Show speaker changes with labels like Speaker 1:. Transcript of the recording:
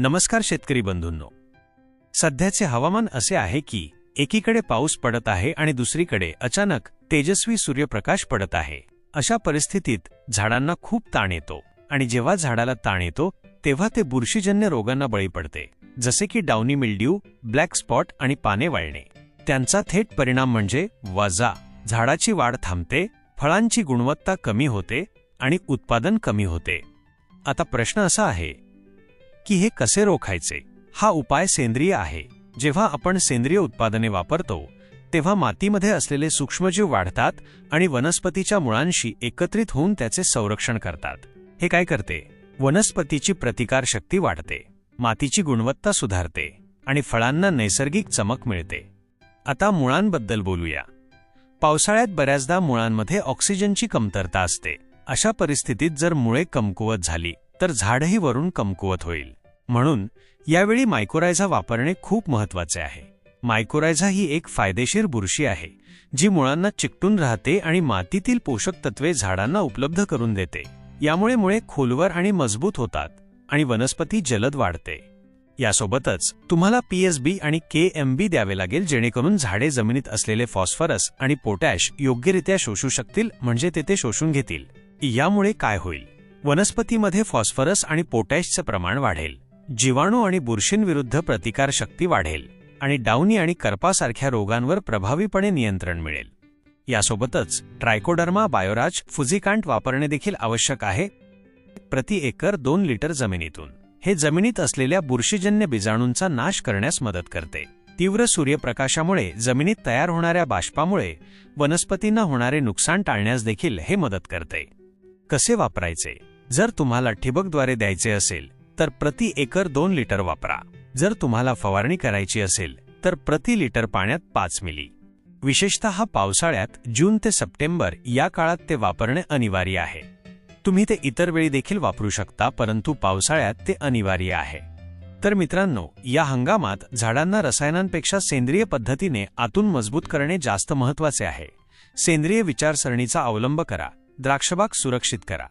Speaker 1: नमस्कार शेतकरी बंधूंनो. सध्याचे हवामान असे आहे की एकीकडे पाऊस पडत आहे आणि दुसरीकडे अचानक तेजस्वी सूर्यप्रकाश पडत आहे. अशा परिस्थितीत झाडांना खूप ताण येतो आणि जेव्हा झाडाला ताण येतो तेव्हा ते बुरशीजन्य रोगांना बळी पडते. जसे की डाउनी मिल्ड्यू ब्लॅक स्पॉट आणि पाने वाळणे. त्यांचा थेट परिणाम म्हणजे वजा. झाडाची वाढ थांबते फळांची गुणवत्ता कमी होते आणि उत्पादन कमी होते. आता प्रश्न असा आहे की हे कसे रोखायचे? हा उपाय सेंद्रिय आहे. जेव्हा आपण सेंद्रिय उत्पादने वापरतो तेव्हा मातीमध्ये असलेले सूक्ष्मजीव वाढतात आणि वनस्पतीच्या मुळांशी एकत्रित होऊन त्याचे संरक्षण करतात. हे काय करते? वनस्पतीची प्रतिकारशक्ती वाढते मातीची गुणवत्ता सुधारते आणि फळांना नैसर्गिक चमक मिळते. आता मुळांबद्दल बोलूया. पावसाळ्यात बऱ्याचदा मुळांमध्ये ऑक्सिजनची कमतरता असते. अशा परिस्थितीत जर मुळे कमकुवत झाली तर झाडही वरून कमकुवत होईल. म्हणून यावेळी मायकोरायझा वापरणे खूप महत्त्वाचे आहे. मायकोरायझा ही एक फायदेशीर बुरशी आहे जी मुळांना चिकटून राहते आणि मातीतील पोषक तत्वे झाडांना उपलब्ध करून देते. यामुळे मुळे खोलवर आणि मजबूत होतात आणि वनस्पती जलद वाढते. यासोबतच तुम्हाला पीएसबी आणि के एम बी द्यावे लागेल जेणेकरून झाडे जमिनीत असलेले फॉस्फरस आणि पोटॅश योग्यरित्या शोषू शकतील म्हणजे ते ते शोषून घेतील. यामुळे काय होईल? वनस्पतीमध्ये फॉस्फरस आणि पोटॅशचं प्रमाण वाढेल. जीवाणू आणि बुरशींविरुद्ध प्रतिकारशक्ती वाढेल आणि डाउनी आणि करपासारख्या रोगांवर प्रभावीपणे नियंत्रण मिळेल. यासोबतच ट्रायकोडर्मा बायोराज फुझिकांट वापरणे देखील आवश्यक आहे. प्रति एकर दोन लिटर जमिनीतून. हे जमिनीत असलेल्या बुरशीजन्य बीजाणूंचा नाश करण्यास मदत करते. तीव्र सूर्यप्रकाशामुळे जमिनीत तयार होणाऱ्या बाष्पामुळे वनस्पतींना होणारे नुकसान टाळण्यास देखील हे मदत करते. कसे वापरायचे? जर तुम्हाला ठिबकद्वारे द्यायचे असेल तर प्रति एकर दोन लिटर वापरा. जर तुम्हाला फवारणी करायची असेल तर प्रति लिटर पाण्यात पाच मिली. विशेषतः पावसाळ्यात जून ते सप्टेंबर या काळात ते वापरणे अनिवार्य आहे. तुम्ही ते इतर वेळी देखील वापरू शकता परंतु पावसाळ्यात ते अनिवार्य आहे. तर मित्रांनो या हंगामात झाडांना रसायनांपेक्षा सेंद्रिय पद्धतीने आतून मजबूत करणे जास्त महत्त्वाचे आहे. सेंद्रिय विचारसरणीचा अवलंब करा. द्राक्षबाग सुरक्षित करा.